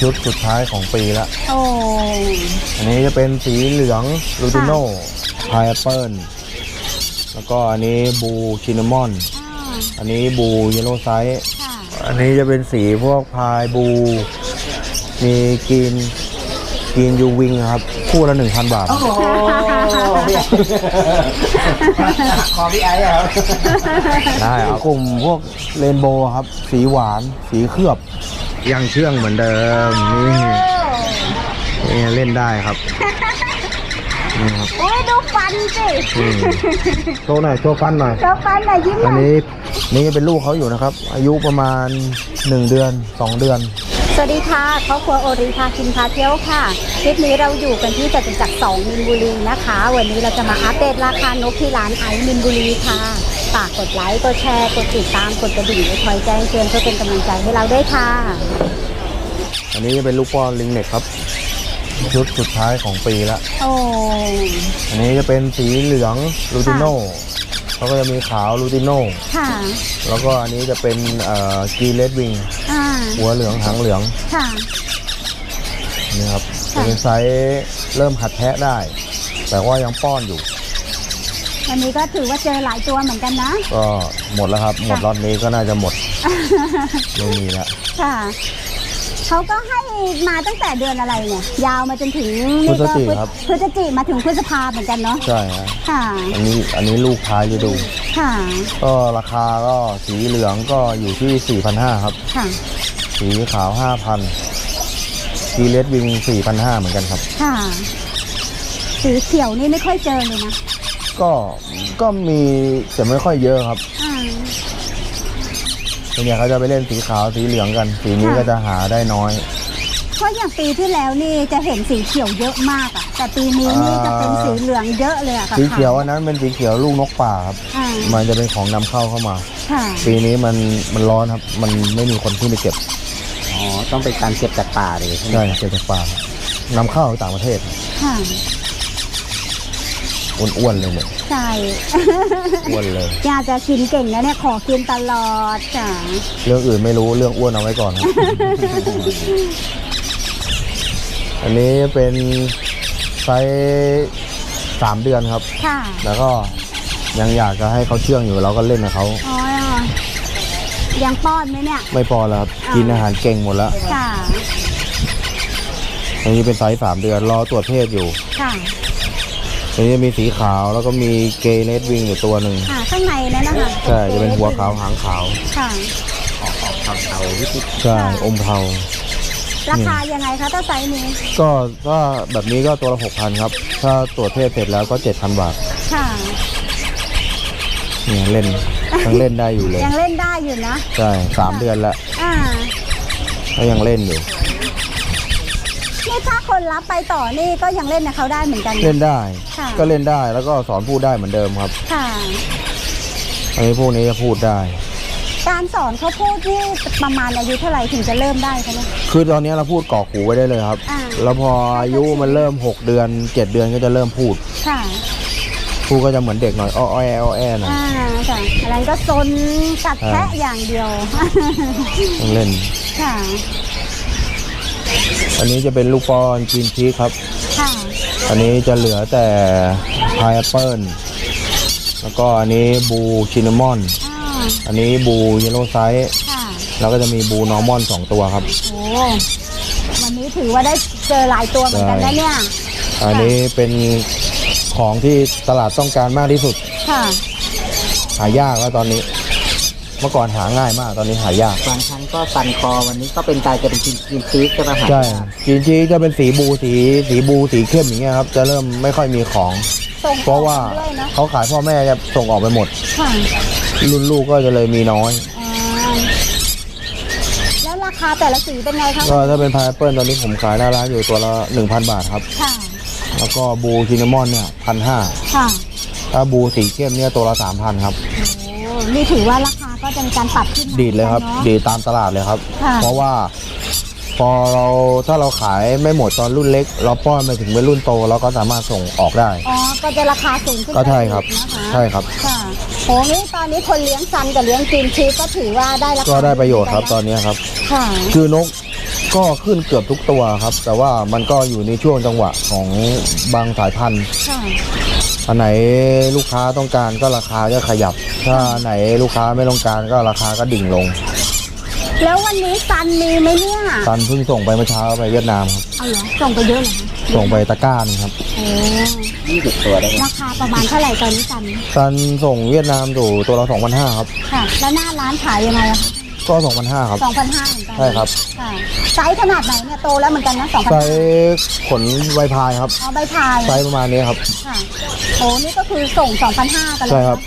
ชุดสุดท้ายของปีละ โอ้อันนี้จะเป็นสีเหลืองลูติโน่พายแอปเปิลแล้วก็อันนี้บูชินนามอนอ่าอันนี้บูเยลโล่ไซส์ค่ะอันนี้จะเป็นสีพวกพายบู มีกรีนกรีนยูวิงครับ คู่ละหนึ่งพันบาท โอ้โหขอพี่ไอ้ครับได้ครับกลุ่มพวกเรนโบว์ครับ สีหวาน สีเคลือบ ยังเชื่องเหมือนเดิมนี่นี่เล่นได้ครับนี่ครับโอ้ยดูฟันสิอืมโชว์หน่อยโชว์ฟันหน่อยเจ้าฟันน่ะยิ้มหอันน่อยนี้นี่เป็นลูกเขาอยู่นะครับ อายุประมาณ 1 เดือน 2 เดือน สวัสดีค่ะครอบครัวโอริพากินพาเที่ยวค่ะ คลิปนี้เราอยู่กันที่จตุจักรสองมินบุรีนะคะ วันนี้เราจะมาอัปเดตราคานกที่ร้านไอซ์มินบุรีค่ะ ฝากกดไลค์กดแชร์กดติดตามกดกระดิ่งไว้คอยแจ้งเตือนเพื่อเป็นกำลังใจให้เราด้วยค่ะ อันนี้จะเป็นลูกป้อนลิงเน็กครับ ชุดสุดท้ายของปีละ โอ้อันนี้จะเป็นสีเหลืองลูติโน่แล้วก็จะมีขาวลูติโน่ ค่ะ แล้วก็อันนี้จะเป็นเอ่อกีเลดวิง อ่า หัวเหลืองหางเหลือง ค่ะ นี่ครับ ค่ะ เป็นไซส์เริ่มหัดแทะได้ แต่ว่ายังป้อนอยู่ วันนี้ก็ถือว่าเจอหลายตัวเหมือนกันนะ ก็หมดแล้วครับ หมดค่ะรอบนี้ก็น่าจะหมดไม่มีแล้วค่ะเขาก็ให้มาตั้งแต่เดือนอะไรเนี่ย ยาวมาจนถึงพฤศก็จิครับพฤศจิมาถึงพฤษภาเหมือนกันเนาะใช่ฮะค่ะ อันนี้อันนี้ลูกท้ายฤดูค่ะ ก็ราคาก็สีเหลืองก็อยู่ที่ 4,500 ครับ ค่ะ สีขาว 5,000กีเลดวิง 4,500 เหมือนกันครับ ค่ะ สีเขียวนี่ไม่ค่อยเจอเลยนะ ก็ก็มีแต่ไม่ค่อยเยอะครับอ่าส่วนใหญ่เขาจะไปเล่นสีขาวสีเหลืองกัน สีนี้ค่ะก็จะหาได้น้อย เพราะอย่างปีที่แล้วนี่จะเห็นสีเขียวเยอะมากอะแต่ปีนี้นี่จะเป็นสีเหลืองเยอะเลยอะค่ะสีเขียวอันนั้นเป็นสีเขียวลูกนกป่าครับ อ่ามันจะเป็นของนำเข้าเข้ามา ค่ะ ปีนี้มันมันร้อนครับ มันไม่มีคนที่ไปเก็บอ๋อ ต้องเป็นการเก็บจากป่าเลยใช่ไหม ใช่เก็บจากป่าครับนำเข้าจากต่างประเทศ ค่ะ อ้วนๆเลยเนี่ยใช่ อ้วนเลยอยากจะกินเก่งนะเนี่ยขอกินตลอดจ้ะเรื่องอื่นไม่รู้เรื่องอ้วนเอาไว้ก่อนครับ อันนี้เป็นไซส์สามเดือนครับ ค่ะแล้วก็ยังอยากจะให้เขาเชื่องอยู่เราก็เล่นกับเขาอ๋อยังป้อนไหมเนี่ย ไม่พอแล้วครับอ่ากิกินอาหารเก่งหมดแล้วค่ะ อันนี้เป็นไซส์สามเดือนรอตรวจเพศอยู่ ค่ะ อันนี้มีสีขาวแล้วก็มีเกย์เลดวิงอยู่ตัวหนึ่งค่ะข้างในนั่นนะคะใช่จะเป็นหัวขาวหางขาวค่ะออกออกเทาๆนิดใช่ค่ะอมเทาราคายังไงคะถ้าไซส์นี้ก็ก็แบบนี้ก็ตัวละหกพันครับ ถ้าตรวจเพศเสร็จแล้วก็เจ็ดพันบาทค่ะเนี่ยเล่นยังเล่นได้อยู่เลย ยังเล่นได้อยู่นะ ใช่สามเดือนแล้วอ่าก็ยังเล่นอยู่นี่ถ้า คนรับไปต่อนี่ก็ยังเล่นกับเขาได้เหมือนกันนะเล่นได้ ค่ะ ก็เล่นได้แล้วก็สอนพูดได้เหมือนเดิมครับ ค่ะ อันนี้พวกนี้จะพูดได้ การสอนเขาพูดที่ประมาณอายุเท่าไหร่ถึงจะเริ่มได้คะเนี่ย คือตอนนี้เราพูดกรอกหูไว้ได้เลยครับ อ่า แล้วพออายุมันเริ่ม 6 เดือน 7 เดือนก็จะเริ่มพูด ค่ะ พูดก็จะเหมือนเด็กหน่อยอ้อแออ้อแอหน่อยอ่าจ้ะอะไรก็ซนกัดแทะอ่าอย่างเดียว ต้องเล่น ค่ะ อันนี้จะเป็นลูกป้อนกินชีสครับ ค่ะ อันนี้จะเหลือแต่พายแอปเปิลแล้วก็อันนี้บูชินนามอน อ่า อันนี้บูเยลโล่ไซส์ค่ะ แล้วก็จะมีบูนอร์มอนสองตัวครับ โอ้วันนี้ถือว่าได้เจอหลายตัวเหมือนกันนะเนี่ย อันนี้เป็นของที่ตลาดต้องการมากที่สุดค่ะ หายากแล้วตอนนี้ เมื่อก่อนหาง่ายมากตอนนี้หายากๆบางครั้งก็สันคอวันนี้ก็เป็นกลายจะเป็นกินกินซีสใช่ไหมครับใช่กินชีสจะเป็นสีบูสีสีบูสีเข้มอย่างเงี้ยครับ จะเริ่มไม่ค่อยมีของ ส่งเพราะว่าด้วยเนาะเขาขายพ่อแม่จะส่งออกไปหมด ค่ะรุ่นลูกก็จะเลยมีน้อย อ่าแล้วราคาแต่ละสีเป็นไงคะก็ถ้าเป็นพายแอปเปิลตอนนี้ผมขายหน้าร้านอยู่ตัวละ 1,000 บาทครับ ค่ะ แล้วก็บูชินนามอนเนี่ยพันห้าค่ะถ้าบูสีเข้มเนี่ยตัวละ 3,000 ครับ โอ้นี่ถือว่าราคา ก็จะมีการปรับขึ้นมาดีดเลยครับนาะดีดตามตลาดเลยครับ ค่ะ เพราะว่า พอเราถ้าเราขายไม่หมดตอนรุ่นเล็ก เราป้อนไปถึงเป็นรุ่นโตเราก็สามารถส่งออกได้ อ๋อ ก็จะราคาสูงขึ้นก็ใช่ครับไปอีกนะคะใช่ครับ ค่ะโหนี่ตอนนี้คนเลี้ยงซันกับเลี้ยงจีนชีสก็ถือว่าได้ราคาก็ได้ประโยชน์ครับตอนนี้ครับ ค่ะ คือนกก็ขึ้นเกือบทุกตัวครับ แต่ว่ามันก็อยู่ในช่วงจังหวะของบางสายพันธุ์ค่ะ อันไหนลูกค้าต้องการก็ราคาก็ขยับ ถ้าอันไหนลูกค้าไม่ต้องการก็ราคาก็ดิ่งลง แล้ววันนี้ซันมีไหมเนี่ยซันเพิ่งส่งไปเมื่อเช้าไปเวียดนามครับ เอาเหรอส่งไปเยอะเหรอคะส่งไปตะกร้าหนงครับโอ้ยี่สิบตัวได้ไหมราคาประมาณเท่าไหร่ตอนนี้ซันซันส่งเวียดนามอยู่ตัวละ2,500ครับค่ะ แล้วหน้าร้านขายยังไงอะคะก็2,500ครับ สองพันห้าเหมือนกันใช่ครับ ค่ะไซส์ขนาดไหนเนี่ยโตแล้วเหมือนกันนะสองพันไซห้าส์ขนไวพายครับ อ๋อใบพายไซส์ประมาณนี้ครับ ค่ะโอ้นี่ก็คือส่งสองพันห้ากันเลยใช่นะครับ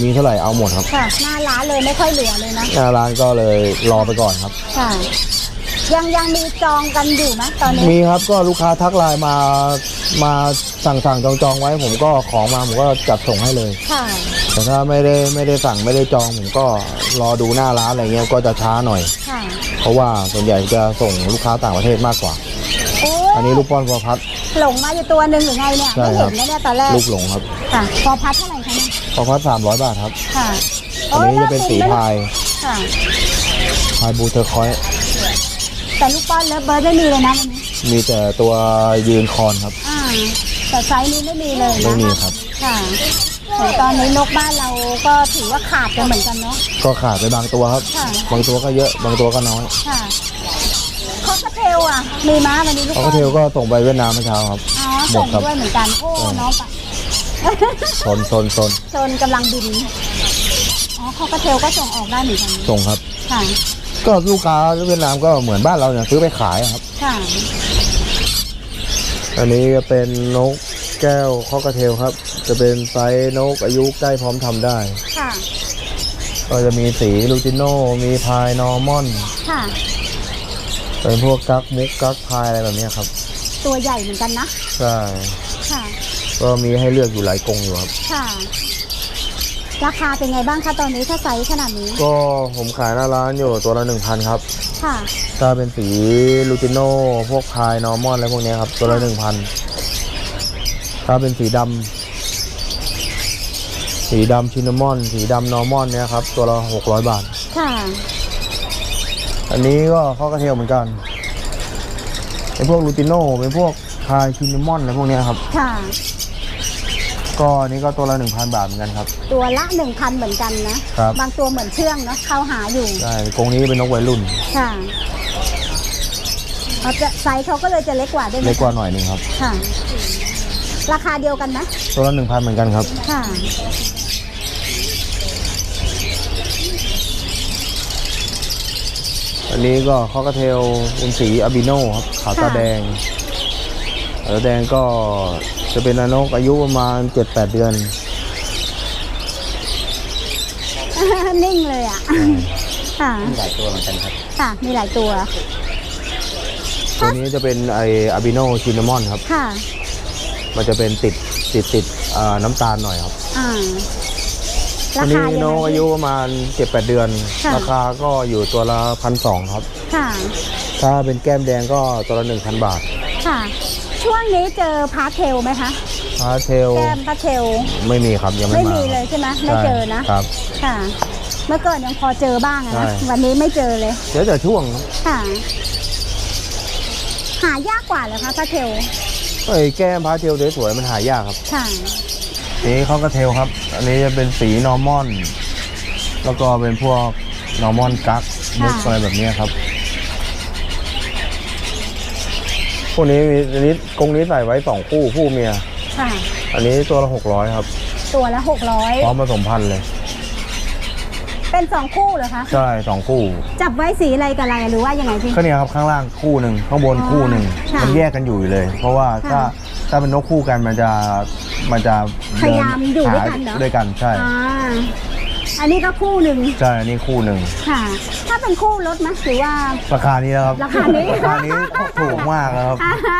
มีเท่าไหร่เอาหมดครับ ค่ะ หน้าร้านเลยไม่ค่อยเหลือเลยนะ หน้าร้านก็เลยรอไปก่อนครับ ค่ะ ยังยังมีจองกันอยู่ไหมตอนนี้ มีครับก็ลูกค้าทักไลน์มามาสั่งสั่งจองจองไว้ ผมก็ของมาผมก็จัดส่งให้เลย ค่ะ แต่ถ้าไม่ได้ไม่ได้สั่งไม่ได้จองผมก็รอดูหน้าร้านอะไรเงี้ยก็จะช้าหน่อย ค่ะ เพราะว่าส่วนใหญ่จะส่งลูกค้าต่างประเทศมากกว่า โอ้อันนี้ลูกป้อนพอพัด หลงมาอยู่ตัวหนึ่งหรือไงเนี่ย ใช่ไม่ครัเห็บ นนะเนี่ยตอนแรก ลูกหลงครับ ค่ะ พอพัดเท่าไหร่ คะเนี่ยพอพัดสามร้อยบาทครับ ค่ะอันนี้จะเป็นสีพายค่ะพายบูเทอร์คอยส์แต่ลูกป้อนเลิฟเบิร์ดไม่มีเลยนะวันนี้มีแต่ตัวยืนคอนครับ อ่าแต่ไซส์นี้ไม่มีเลยนะไม่มีครับ ค่ะโหตอนนี้นกบ้านเราก็ถือว่าขาดกันเหมือนกันเนาะ ก็ขาดไปบางตัวครับ ค่ะ บางตัวก็เยอะ บางตัวก็น้อยค่ะคอกเทลอะ มีม้าวันนี้ลูกเขาป้ก็อนเทลก็ส่งไปเวียดนามเมื่อเช้าครับ อ๋อหมส่ดงครับด้วยเหมือนกันโอ้อืมน้องปะ ซนซนซนโซนกำลังบิน อ๋อคอกเทลก็ส่งออกได้เหมือนกันส่งครับ ค่ะ ก็ลูกค้าเวียดนามก็เหมือนบ้านเราเนี่ยซื้อไปขายครับ ค่ะอันนี้ก็เป็นนกแก้วข้อกระเทลครับ จะเป็นไซส์นกอายุใกล้พร้อมทำได้ ค่ะ ก็จะมีสีลูติโนมีพายนอร์มอน ค่ะ เป็นพวกกักมุกกักพายอะไรแบบเนี้ยครับ ตัวใหญ่เหมือนกันนะ ใช่ค่ะ ก็มีให้เลือกอยู่หลายกรงอยู่ครับ ค่ะ ราคาเป็นไงบ้างคะตอนนี้ถ้าไซส์ขนาดนี้ ก็ผมขายหน้าร้านอยู่ตัวละหนึ่งพันครับ ค่ะ ถ้าเป็นสีลูติโนพวกพายนอร์มอนอะไรพวกเนี้ยครับ ตัวละหนึ่งพันถ้าเป็นสีดำสีดำชินนามอน สีดำนอร์มอนเนี่ยครับ ตัวละหกร้อยบาท ค่ะ อันนี้ก็ข้อกระเทียมเหมือนกัน เป็นพวกลูติโนเป็นพวกพายชินนามอนอะไรพวกเนี้ยครับ ค่ะ ก็อันนี้ก็ตัวละหนึ่งพันบาทเหมือนกันครับ ตัวละหนึ่งพันเหมือนกันนะ ครับ บางตัวเหมือนเชื่องเนาะเข้าหาอยู่ ใช่กรงนี้เป็นนกวัยรุ่นค่ะเขาจะไซส์เขาก็เลยจะเล็กกว่าด้วยไหมเล็กกว่าหน่อยหนึ่งครับ ค่ะ ราคาเดียวกันไหมตัวละหนึ่งพันเหมือนกันครับ ค่ะ อันนี้ก็ข้อกระเทลเป็นสีอาบิโนครับขาวตาค่ะแดงขาวตาแดงก็จะเป็นนกอายุประมาณ7-8เดือน นิ่งเลยอะ ค่ะ มีหลายตัวเหมือนกันครับค่ะ มีหลายตัว ตัวนี้จะเป็นไออาบิโนชินนามอนครับ ค่ะ มันจะเป็นติดติดติดอ่าน้ำตาลหน่อยครับ อ่าตั ราวนี้คายังนไงกอายุประมาณ7-8เดือน ค่ะ ราคาก็อยู่ตัวละพันสองครับ ค่ะ ถ้าเป็นแก้มแดงก็ตัวละ1,000บาทค่ะ ช่วงนี้เจอพาร์ทเทลไหมคะ พาเทลแก้มพาร์ทเทล ไม่มีครับยังไม่ไม่มามีครับเลยใช่ไหมไม่เจอนะครับ ค่ะ เมื่อก่อนยังพอเจอบ้างอะใช่นะวันนี้ไม่เจอเลย เดี๋ยวแต่ช่วงนะค่ะ หายากกว่าเหรอคะพาร์ทเทล ไอ้แก้มพาเทลสวยๆมันหายากครับ ค่ะ นี่เขาก็เทลครับ อันนี้จะเป็นสีนอร์มอนแล้วก็เป็นพวกนอร์มอนกั๊กมุกค่ะอะไรแบบเนี้ยครับ พวกนี้มีอันนี้กรงนี้ใส่ไว้สองคู่ผู้เมีย ค่ะ อันนี้ตัวละหกร้อยครับ ตัวละหกร้อยพร้อมผสมพันธุ์เลย เป็นสองคู่เหรอคะ ใช่สองคู่ จับไว้สีอะไรกับอะไรหรือว่ายังไงพี่ก็เนี่ยครับข้างล่างคู่หนึ่งข้างบนอ๋อคู่หนึ่งค่ะมันแยกกันอยู่เลย เพราะว่าถ้าค่ะถ้าเป็นนกคู่กันมันจะ มันจะพยายามอยู่ด้วยหกันเหรอ ด้วยกันใช่อ่าอันนี้ก็คู่หนึ่งใช่อันนี้คู่หนึ่งค่ะ ถ้าเป็นคู่ลดไหมหรือว่า ราคานี้แล้วครับราคานี้ ราคานี้ถูกมากแล้วครับ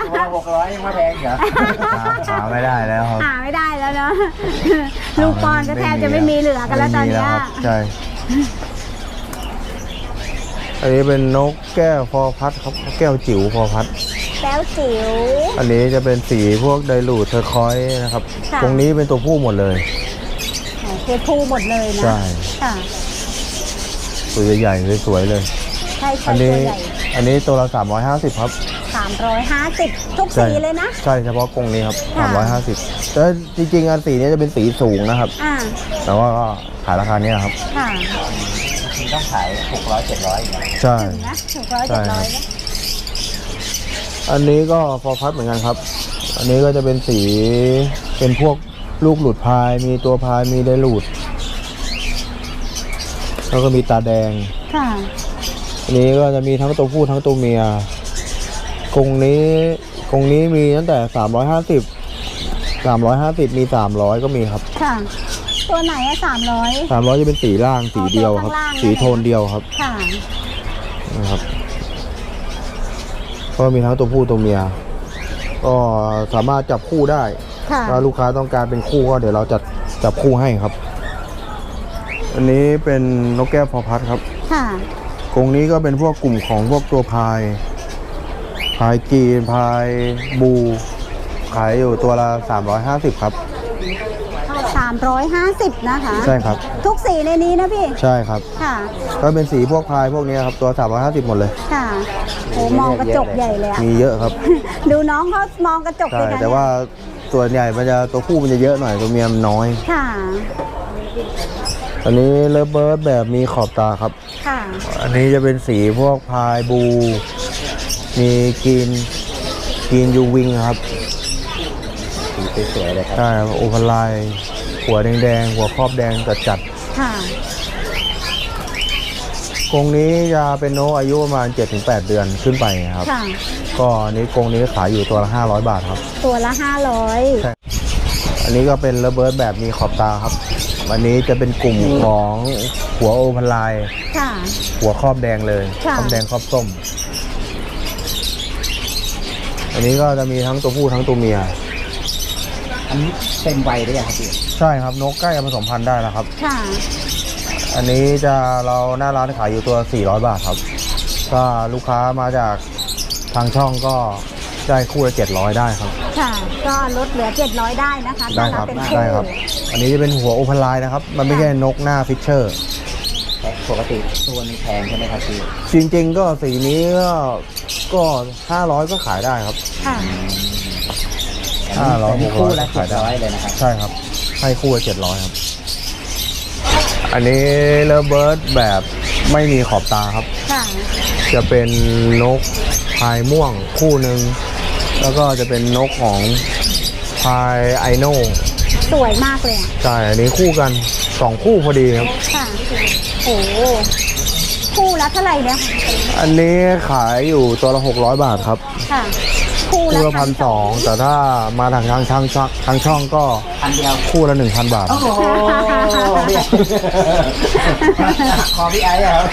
ตัวละหกร้อยยังไม่แพงเหรอหาหาไม่ได้แล้วครับ หาไม่ได้แล้วเนาะลูกปอนก็แทบจะไม่มีเหลือกันแล้วตอนเนี้ยไม่มีแล้วครับใช่ อันนี้เป็นนกแก้วพอพัดครับ แก้วจิ๋วพอพัด แต้วจิ๋วอันนี้จะเป็นสีพวกไดรูดเทอร์คอยส์นะครับ ค่ะ ตรงนี้เป็นตัวผู้หมดเลยโอเคคู่หมดเลยนะใช่ ค่ะตัวใหญ่ๆสวยๆเลย ใช่ใช่อันตันี้วใหญ่อันนี้ตัวละ350 ครับ350ทุกใช่สีเลยนะ ใช่เฉพาะกรงนี้ครับค่ะ 350แต่จริงๆอันสีนี้จะเป็นสีสูงนะครับ อ่า แต่ว่าก็ขายราคาเนี้ยครับ ค่ะคุณต้องขายหกร้อยเจ็ดร้อยอย่างเงี้ยใช่ ถึงนะถึงร้อยใช่เจ็ดครัร้อยบ อันนี้ก็ฟอร์พัดเหมือนกันครับ อันนี้ก็จะเป็นสีเป็นพวกลูกหลุดพาย มีตัวพาย มีไดหลุด แล้วก็มีตาแดง ค่ะ อันนี้ก็จะมีทั้งตัวผู้ทั้งตัวเมีย กรงนี้กรงนี้มีตั้งแต่350 350มี300ก็มีครับ ค่ะ ตัวไหนอะสามร้อย300จะเป็นสีล่างสีเดียวครับอ๋อตัวข้างล่างสีโทนเดียวครับ ค่ะนะครับ ก็มีทั้งตัวผู้ตัวเมีย ก็สามารถจับคู่ได้ค่ะถ้าลูกค้าต้องการเป็นคู่ก็เดี๋ยวเราจัดจับคู่ให้ครับ อันนี้เป็นนกแก้วพอพัดครับค่ะกรงนี้ก็เป็นพวกกลุ่มของพวกตัวพาย พายกีนพายบู ขายอยู่ตัวละ350 ครับ 350 นะคะ ใช่ครับ ทุกสีในนี้นะพี่ ใช่ครับ ค่ะ ก็เป็นสีพวกพายพวกนี้ครับ ตัว 350 หมดเลย ค่ะโอ้มองกระจกใหญ่เลยอะมีเยอะครับ ดูน้องเขามองกระจกใช่ด้วยนะแต่ว่าส่วนใหญ่มันจะตัวผู้มันจะเยอะหน่อยตัวเมียมันน้อย ค่ะอันนี้เลิฟเบิร์ดแบบมีขอบตาครับ ค่ะ อันนี้จะเป็นสีพวกพายบู มีกรีนกรีนยูวิงครับ สีสวยๆเลยครับ ใช่ครับโอพลาย หัวแดงๆ หัวครอบแดงจัดจัดค่ะๆกรงนี้จะเป็นโนกอายุประมาณ 7-8 เดือนขึ้นไปครับ ค่ะ ก็อันนี้กรงนี้ขายอยู่ตัวละ 500 บาทครับ ตัวละ500ใช่ อันนี้ก็เป็นระเบิดแบบมีขอบตาครับ วันนี้จะเป็นกลุ่มของหัวโอพลาย ค่ะ หัวครอบแดงเลยค่ะ ครอบแดงครอบส้ม อันนี้ก็จะมีทั้งตัวผู้ทั้งตัวเมีย อันนี้เต็มวัยได้ยังครับพี่ใช่ครับนกใกล้จะผสมพันธุ์ได้แล้วครับ ค่ะ อันนี้จะเราหน้าร้านขายอยู่ตัว 400 บาทครับก็ลูกค้ามาจากทางช่องก็ได้คู่ละ700 ได้ครับ ค่ะ ก็ลดเหลือ 700 ได้นะคะได้ครับถ้าเป็นได้ครับ อันนี้จะเป็นหัวโอพันไลน์นะครับ มันไม่ใช่นกหน้าฟิชเชอร์ แต่ปกติตัวนี้แพงใช่ไหมครับพี่จริงๆก็สีนี้ก็ก็ 500 ก็ขายได้ครับ ค่ะอันนี้ ห้าร้อยอันนี้หกร้อยคู่ละขายเจ็ดได้ร้อยเลยนะครับใช่ครับ ให้คู่ละ700ครับ อันนี้เลเบิร์ดแบบไม่มีขอบตาครับ ค่ะจะเป็นนกพายม่วงคู่หนึ่งแล้วก็จะเป็นนกของพายไอโน่สวยมากเลยอะใช่อันนี้คู่กันสองคู่พอดีครับ ค่ะโอ้โหคู่ละเท่าไหร่เนี่ยอันนี้ขายอยู่ตัวละ600 บาทครับ ค่ะ คู่คู่ละละพันสองแต่ถ้ามาทางทางช่างช่องทางช่องก็พันเดียวคู่ละ1,000บาท โอ้โหพี่ขอพี่ไอ้อะครับ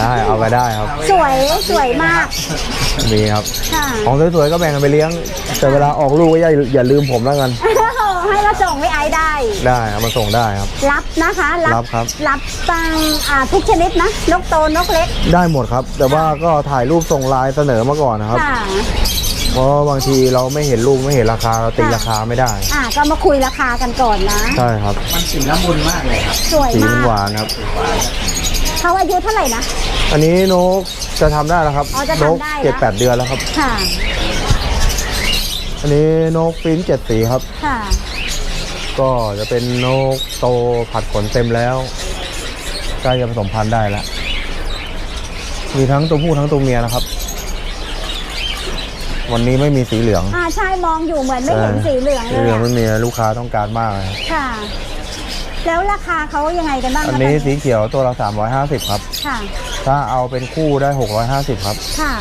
ได้เอาไปได้ครับ สวยสวยมากมีครับ ค่ะ ของสวยๆก็แบ่งกันไปเลี้ยง แต่เวลาออกลูกก็อย่าอย่าลืมผมแล้วกัน ให้มาส่งไว้ไอซ์ได้ ได้เอามาส่งได้ครับ รับนะคะรับครับ รับตังอ่าทุกชนิดนะ นกโตนกเล็กได้หมดครับ แต่ว่าก็ถ่ายรูปส่งไลน์เสนอมาก่อนนะครับ ค่ะเพราะบางทีเราไม่เห็นรูปไม่เห็นราคาเราตีค่ะราคาไม่ได้ อ่าก็มาคุยราคากันก่อนนะ ใช่ครับมันสีละมุนมากเลยครับสวยสีมากหวานครับ เขาอายุเท่าไหร่นะ อันนี้นกจะทำได้แล้วครับอ๋อจะนทำกได้แล้วเจ็ดแปดเดือนแล้วครับ ค่ะ อันนี้นกฟินช์เจ็ดสีครับ ค่ะ ก็จะเป็นนกโตผัดขนเต็มแล้วใกล้จะผสมพันธุ์ได้แล้ว มีทั้งตัวผู้ทั้งตัวเมียนะครับ วันนี้ไม่มีสีเหลือง อ่าใช่มองอยู่เหมือนไม่เห็นใช่สีเหลืองเลสียเหลืองอะไม่มีลูกค้าต้องการมากเลยครับค่ะ แล้วราคาเขายังไงกันบ้างคะอันนี้ตสีเขียวตัวละ350 ครับ ค่ะ ถ้าเอาเป็นคู่ได้ 650 ครับ ค่ะ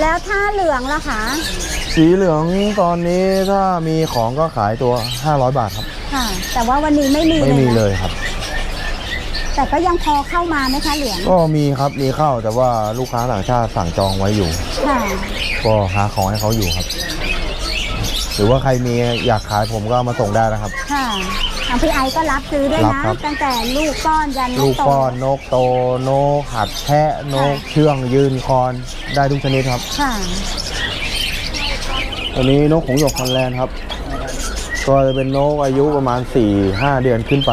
แล้วถ้าเหลืองล่ะคะ สีเหลืองตอนนี้ถ้ามีของก็ขายตัว 500 บาทครับ ค่ะ แต่ว่าวันนี้ไม่มีไม่มีนะเลยครับ แต่ก็ยังพอเข้ามาไหมคะเหลือง ก็มีครับมีเข้าแต่ว่าลูกค้าต่างชาติสั่งจองไว้อยู่ ค่ะ ก็หาของให้เขาอยู่ครับ หรือว่าใครมีอยากขายผมก็เอามาส่งได้นะครับ ค่ะทางพี่ไอก็รับซื้อด้วยรับนะ ครับ ตั้งแต่ลูกก้อนยันลูกโตป้อนนกโตนกหัดแพะนกค่ะเชื่องยืนคอนได้ทุกชนิดครับ ค่ะตัวนี้นกของส์หยกคอนแลนด์ครับ ก็จะเป็นนกอายุประมาณ 4-5 เดือนขึ้นไป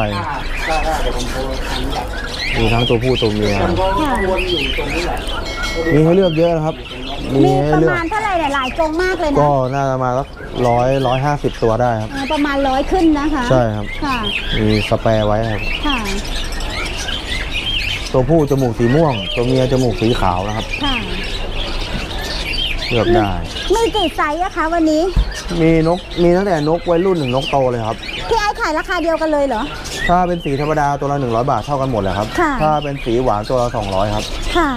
ก็เดี๋ยวผมโทรทางนี้แหละมีทั้งตัวผู้ตัวเมียค่ะมีให้เลือกเยอะนะครับ มีมีให้ประเลือกมาณเท่าไหร่เนี่ยหลายกรงมากเลยนะก็น่าจะมาสักร้อยร้อยห้าสิบตัวได้ครับ เออประมาณร้อยขึ้นนะคะใช่ครับ ค่ะ มีสแปรไว้ครับ ค่ะ ตัวผู้จมูกสีม่วง ตัวเมียจมูกสีขาวนะครับค่ะ เลือกได้ มีกี่ไซส์อะคะวันนี้ มีนกมีตั้งแต่นกวัยรุ่นถึงนกโตเลยครับ พี่ไอ้ขายราคาเดียวกันเลยเหรอ ถ้าเป็นสีธรรมดาตัวละ100 บาทเท่ากันหมดเลยครับ ค่ะ ถ้าเป็นสีหวานตัวละ200ครับ ค่ะ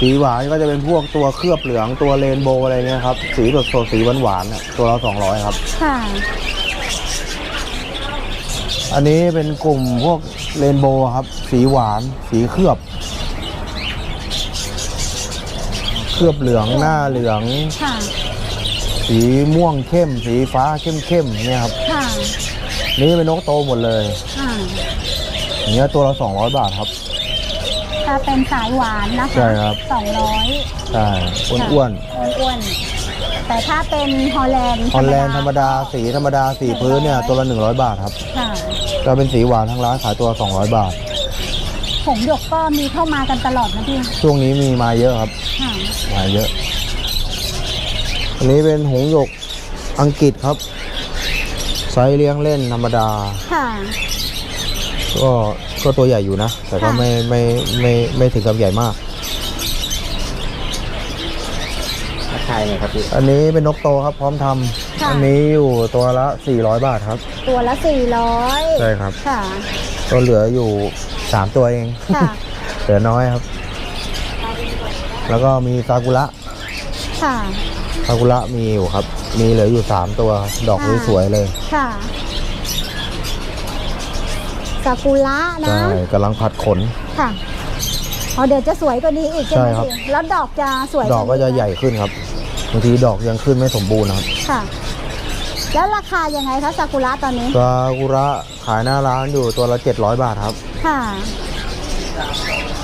สีหวานก็จะเป็นพวกตัวเคลือบเหลืองตัวเรนโบว์อะไรเงี้ยครับ สีสดสดๆสีหวานหวานๆน่ะตัวละ200ครับ ค่ะ อันนี้เป็นกลุ่มพวกเรนโบว์ครับ สีหวาน สีเคลือบ เคลือบเหลืองหน้าเหลือง ค่ะ สีม่วงเข้ม สีฟ้าเข้มเข้มๆเนี่ยครับค่ะ นี่เป็นนกโตหมดเลยค่ะ อย่างเงี้ยตัวละ200 บาทครับ ถ้าเป็นสายหวานนะคะใช่ครับ สองร้อยใช่อ้วนอ้วนๆแต่ถ้าเป็นฮอลแลนด์ๆฮอลแลนด์ธรรมดาสีธรรมดาสีพื้นเนี่ยตัวละ100 บาทครับค่ะถ้าเป็นสีหวานทั้งร้านขายตัวละ200 บาท ผงหยกก็มีเข้ามากันตลอดนะพี่ช่วงนี้มีมาเยอะครับค่ะมาเยอะ อันนี้เป็นหงส์หยกอังกฤษครับไซส์เลี้ยงเล่นธรรมดา ค่ะก็ ก็ตัวใหญ่อยู่นะ แต่ก็ค่ะไม่ไม่ไม่ไม่ถึงกับใหญ่มากราคาไงครับพี่ อันนี้เป็นนกโตครับพร้อมทำอันนี้อยู่ตัวละ 400 บาทครับ ตัวละสี่ร้อยใช่ครับ ค่ะ ก็เหลืออยู่ 3 ตัวเอง ค่ะ เหลือน้อยครับ แล้วก็มีซากุระค่ะ ซากุระมีอยู่ครับ มีเหลืออยู่ 3 ตัวดอกค่ะ สวยๆเลย ค่ะซากุระนะใช่กำลังผัดขน ค่ะอ๋อเดี๋ยวจะสวยกว่านี้อีกใช่ไหมใช่ครับ พี่แล้วดอกจะสวยดอกก็จะใหญ่ขึ้นครับบางทีดอกยังขึ้นไม่สมบูรณ์นะครับค่ะ แล้วราคายังไงคะซากุระตอนนี้ ซากุระขายหน้าร้านอยู่ตัวละ 700 บาทครับ ค่ะ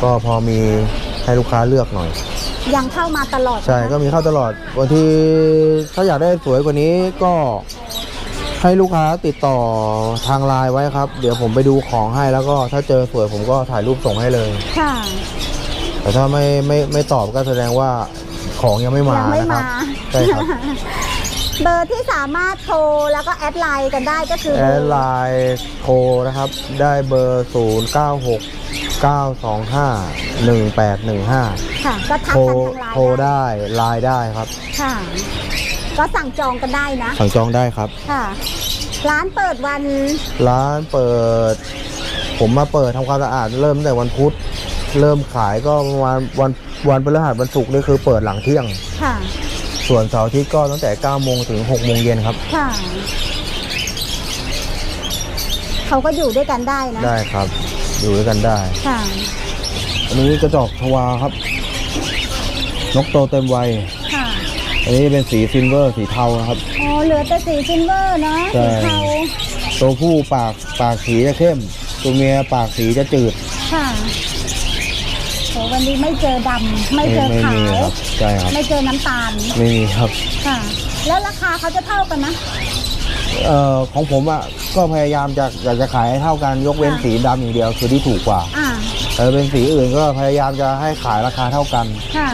ก็พอมีให้ลูกค้าเลือกหน่อย ยังเข้ามาตลอดใช่นะคะก็มีเข้าตลอดบางทีถ้าอยากได้สวยกว่านี้ก็ ให้ลูกค้าติดต่อทางไลน์ไว้ครับ เดี๋ยวผมไปดูของให้แล้วก็ถ้าเจอสวยผมก็ถ่ายรูปส่งให้เลย ค่ะ แต่ถ้าไม่ไม่ไม่ตอบก็แสดงว่าของยังไม่มายังไม่นะครับมา ใช่ครับเบอร์ที่สามารถโทรแล้วก็แอดไลน์กันได้ก็คือแอดไลน์โทรนะครับ ได้เบอร์ 0 9 6 9 2 5 1 8 1 5 ค่ะ ก็ทักโทรกันทางไลน์โทรได้ไลน์ได้ครับ ค่ะ ก็สั่งจองกันได้นะ สั่งจองได้ครับ ค่ะ ร้านเปิดวัน ร้านเปิด ผมมาเปิดทำความสะอาดเริ่มตั้งแต่วันพุธ เริ่มขายก็ประมาณวันวันพฤหัสวันศุกร์นี่คือเปิดหลังเที่ยง ค่ะ ส่วนเสาร์อาทิตย์ก็ตั้งแต่9โมงถึง6โมงเย็นครับ ค่ะ เขาก็อยู่ด้วยกันได้นะ ได้ครับ อยู่ด้วยกันได้ ค่ะ อันนี้กระจอกชวาครับ นกโตเต็มวัยค่ะ อันนี้เป็นสีซิลเวอร์สีเทานะครับ อ๋อเหลือแต่สีซิลเวอร์เนาะใช่ สีเทาตัวผู้ปากปากสีจะเข้ม ตัวเมียปากสีจะจืดค่ะโหวันนี้ไม่เจอดำไม่เจอไม่ขามีวครับใช่ครับ ไม่เจอน้ำตาลไม่มีครับ ค่ะ แล้วราคาเขาจะเท่ากันนะ เอ่อของผมอะก็พยายามจะอยากจะขายให้เท่ากันยกเว้นค่ะ สีดำอย่างเดียวคือที่ถูกกว่าอ่าแต่เป็นสีอื่นก็พยายามจะให้ขายราคาเท่ากัน ค่ะ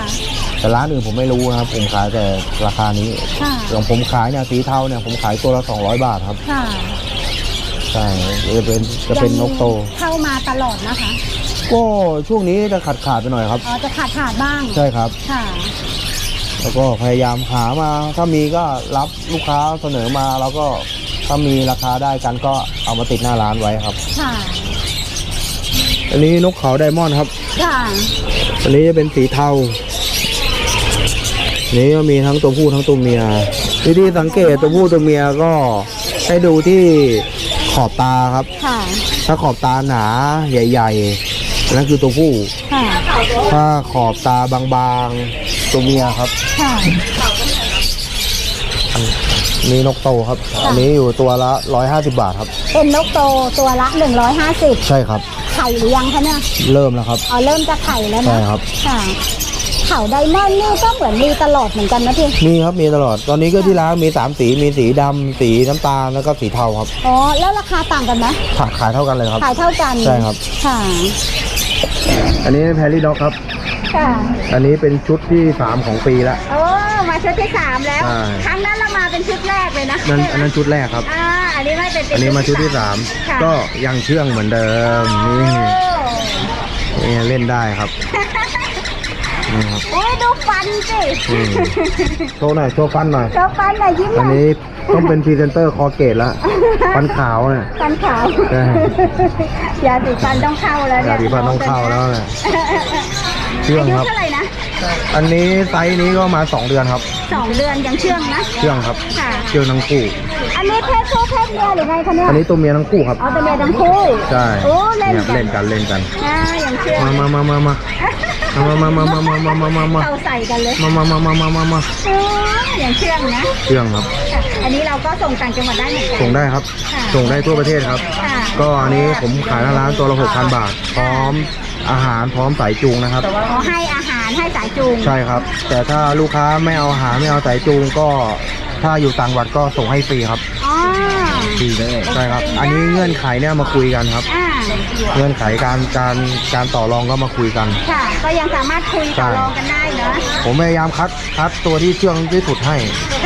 แต่ร้านอื่นผมไม่รู้นะครับ ผมขายแต่ราคานี้ค่ะอย่างผมขายเนี่ยสีเทาเนี่ยผมขายตัวละ200 บาทครับค่ะใช่จะเป็นจะเป็นนกโต ยังมีเข้ามาตลอดนะคะก็ช่วงนี้จะขาดขาดๆไปหน่อยครับ อ๋อจะขาดขาดบ้างใช่ครับ ค่ะ แล้วก็พยายามหามา ถ้ามีก็รับลูกค้าเสนอมา แล้วก็ถ้ามีราคาได้กันก็เอามาติดหน้าร้านไว้ครับ ค่ะ อันนี้นกเขาไดมอนด์ครับ ค่ะ อันนี้จะเป็นสีเทาอั นนี้ก็มีทั้งตัวผู้ทั้งตัวเมีย วิธีสังเกตตัวผู้ตัวเมียก็ให้ดูที่ขอบตาครับ ค่ะ ถ้าขอบตาหนาใหญ่ๆอันนั่นคือตัวผู้ ค่ะ ถ้าขอบตาบางๆตัวเมียครับ ค่ะนี่นกโตครับ อันนี้อยู่ตัวละ 150 บาทครับ เป็นนกโตตัวละ 150 ใช่ครับ ไข่หรือยังคะเนี่ย เริ่มแล้วครับ อ๋อ เริ่มจะไข่แล้วใช่นะครับ ค่ะเขาไดมอนด์นี่ก็เหมือนมีตลอดเหมือนกันนะพี่ มีครับมีตลอดตอนนี้ก็ที่ร้านมี 3 สีมีสีดำสีน้ำตาลแล้วก็สีเทาครับอ๋อ แล้วราคาต่างกันไหมขายขายเท่ากันเลยครับ ขายเท่ากันใช่ครับ ค่ะ อันนี้แพรรี่ด็อกครับ ค่ะอันนี้เป็นชุดที่สามของปีละ โอ้มาชุดที่สามแล้ว ใช่ ครั้งนั้นเรามาเป็นชุดแรกเลยนะนั่นใช่ไหมอันนั้นชุดแรกครับ อ่าอันนี้ไม่เป็นอันนี้มาชุดที่สามค่ะก็ยังเชื่องเหมือนเดิมนี่โอ้ นี่เล่นได้ครับ นี่ครับ โอ้ยดูฟันสิอืม โชว์หน่อยโชว์ฟันหน่อยเจ้าฟันหน่อยยิ้มหอันน่อยนี้ต้องเป็นพรีเซนเตอร์คอเกตแล้วฟันขาวเนี่ย ฟันขาวใช่ ยาสีฟันต้องเข้าแล้วเนี่ยยาสีฟันต้องเข้าแล้วเนี่ยเชื่องอายุครับ เท่าไหร่นะอันนี้ไซส์นี้ก็มาสองเดือนครับ สองเดือนยังเชื่องนะเชื่องครับ ค่ะ เชื่องทั้งคู่ อันนี้เพศผู้เพศเมียหรือไงคะเนี่ยอันนี้ตัวเมียทั้งคู่ครับ เอาแต่เมียทั้งคู่ใช่โอ้เล่นเนี่ยกันเล่นกันเล่นกัน อ่ายังเชื่องมามามามามา มามามามามามามามามาเข้าใส่กันเลยมามามามามามามาโอ้ยังเชื่องนะเชื่องครับ ค่ะ อันนี้เราก็ส่งต่างจังหวัดได้เหมือนกันส่งได้ครับ ค่ะส่งได้ทั่วประเทศครับ ค่ะก็อันนี้ผมขายหน้าร้านตัวละ6,000 บาท พร้อมอาหารพร้อมสายจูงนะครับ ขอให้อาหารให้สายจูงใช่ครับ แต่ถ้าลูกค้าไม่เอาอาหารไม่เอาสายจูงก็ ถ้าอยู่ต่างจังหวัดก็ส่งให้ฟรีครับ อ๋อฟรีเลยใช่ครับ อันนี้เงื่อนไขเนี่ยมาคุยกันครับ อ่าเงื่อนไขการการการต่อรองก็มาคุยกัน ค่ะ ก็ยังสามารถคุยต่อรองกันได้เนอะผมพยายามคัดคัดตัวที่เชื่องที่สุดให้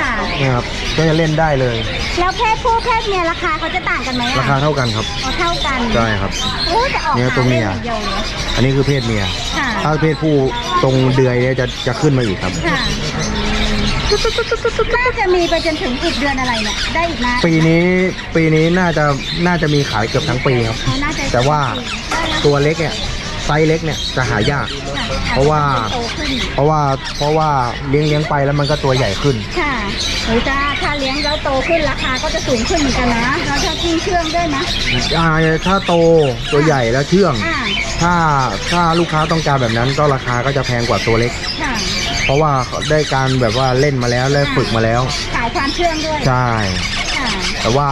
ค่ะเนี่ยครับก็จะเล่นได้เลย แล้วเพศผู้เพศเมียราคาเขาจะต่างกันไหมราอะคาเท่ากันครับอ๋อเท่ากันใช่ครับ โอ้แต่ออกเนี่ยตัวเมียหาล่นอางเดียวเลยอันนี้คือเพศเมีย ค่ะ ถ้าเพศผู้ตรงเดือยเนี่ยจะจะขึ้นมาอีกครับ ค่ะ น่าจะมีไปจนถึงอีกเดือนอะไรเนี่ยได้อีกนะปีนี้ปีนี้น่าจะน่าจะมีขายเกือบทั้งปีครับเขาน่าจะแต่ว่าได้นะตัวเล็กเนี่ยไซส์เล็กเนี่ยจะหายากค่เพราะว่า โตขึ้นเพราะว่าเพราะว่าเลี้ยงเลี้ยงไปแล้วมันก็ตัวใหญ่ขึ้น ค่ะหรือถ้าถ้าเลี้ยงแล้วโตขึ้นราคาก็จะสูงขึ้นเหมือนกันนะแล้วถ้ากิ้งเชื่องด้วยนะอ่าถ้าโตตัวใหญ่แล้วเชื่อง อ่าถ้าถ้าลูกค้าต้องการแบบนั้นก็ราคาก็จะแพงกว่าตัวเล็ก ค่ะ เพราะว่าได้การแบบว่าเล่นมาแล้วและฝึกมาแล้วขายความเชื่องด้วยใช่ ค่ะแต่ว่า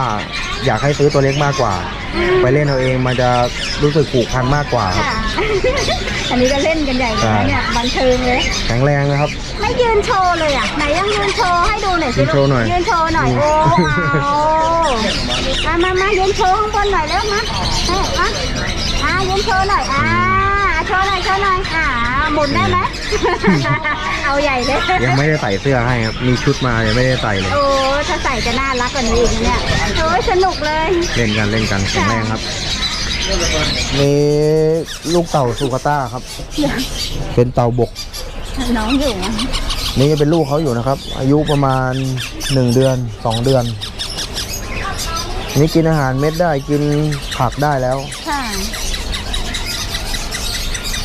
อยากให้ซื้อตัวเล็กมากกว่า ไปเล่นเอาเองมันจะรู้สึกผูกพันมากกว่าครับ ค่ะ อันนี้ก็เล่นกันใหญ่เลยนะเนี่ยบันเทิงเลย แข็งแรงนะครับ ไม่ยืนโชว์เลยอะไหนยังยืนโชว์ให้ดูหน่อยสิยืนโชว์หน่อย ยืนโชว์หน่อยโอ้เอามามามายืนโชว์ข้างบนหน่อยแล้วมาเฮ้ยมาอ่ายืนโชว์หน่อยอ่า โชว์หน่อยโชว์หน่อยอ่าหมุนได้ไหม เอาใหญ่เลย ยังไม่ได้ใส่เสื้อให้ครับ มีชุดมายังไม่ได้ใส่เลย โอ้ ถ้าใส่จะน่ารักกว่านี้อีกนะเนี่ยโอ้ยสนุกเลย เล่นกันเล่นกันแข็งแรงครับนี่ลูกเต่าสุกาต้าครับ เป็นเต่าบก น้องอยู่อะนี่จะเป็นลูกเขาอยู่นะครับ อายุประมาณหนึ่งเดือนสองเดือน นี่กินอาหารเม็ดได้กินผักได้แล้ว ค่ะ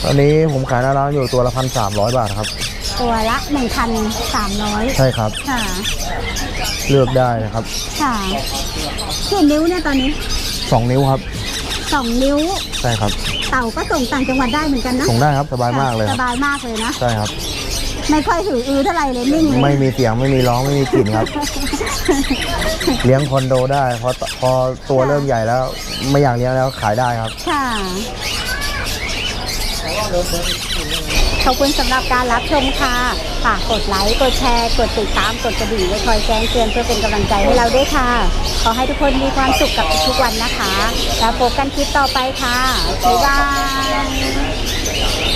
ตอนนี้ผมขายหน้าร้านอยู่ตัวละพันสามร้อยบาทครับ ตัวละ 1,300 ใช่ครับ ค่ะ เลือกได้นะครับค่ะกี่นิ้วเนี่ยตอนนี้สองนิ้วครับสองนิ้ว ใช่ครับเต่าก็ส่งต่างจังหวัดได้เหมือนกันนะส่งได้ครับสบายมากเลยคสรับ บายมากเลยนะ ใช่ครับ ไม่ค่อยหืออือเท่าไหร่เลยนิ่งเลยไม่มีเสียงไม่มีร้องไม่มีกลิ่นครับ เลี้ยงคอนโดได้พอพอตัวเริ่มใหญ่แล้ว ไม่อยากเลี้ยงแล้วขายได้ครับ ค่ะ ขอบคุณสำหรับการรับชมค่ะฝากกดไลค์ กดแชร์ กดติดตาม กดกระดิ่งไว้คอยแจ้งเตือนเพื่อเป็นกำลังใจให้เราด้วยค่ะ ขอให้ทุกคนมีความสุขกับทุกๆวันนะคะ แล้วพบกันคลิปต่อไปค่ะ บ๊ายบาย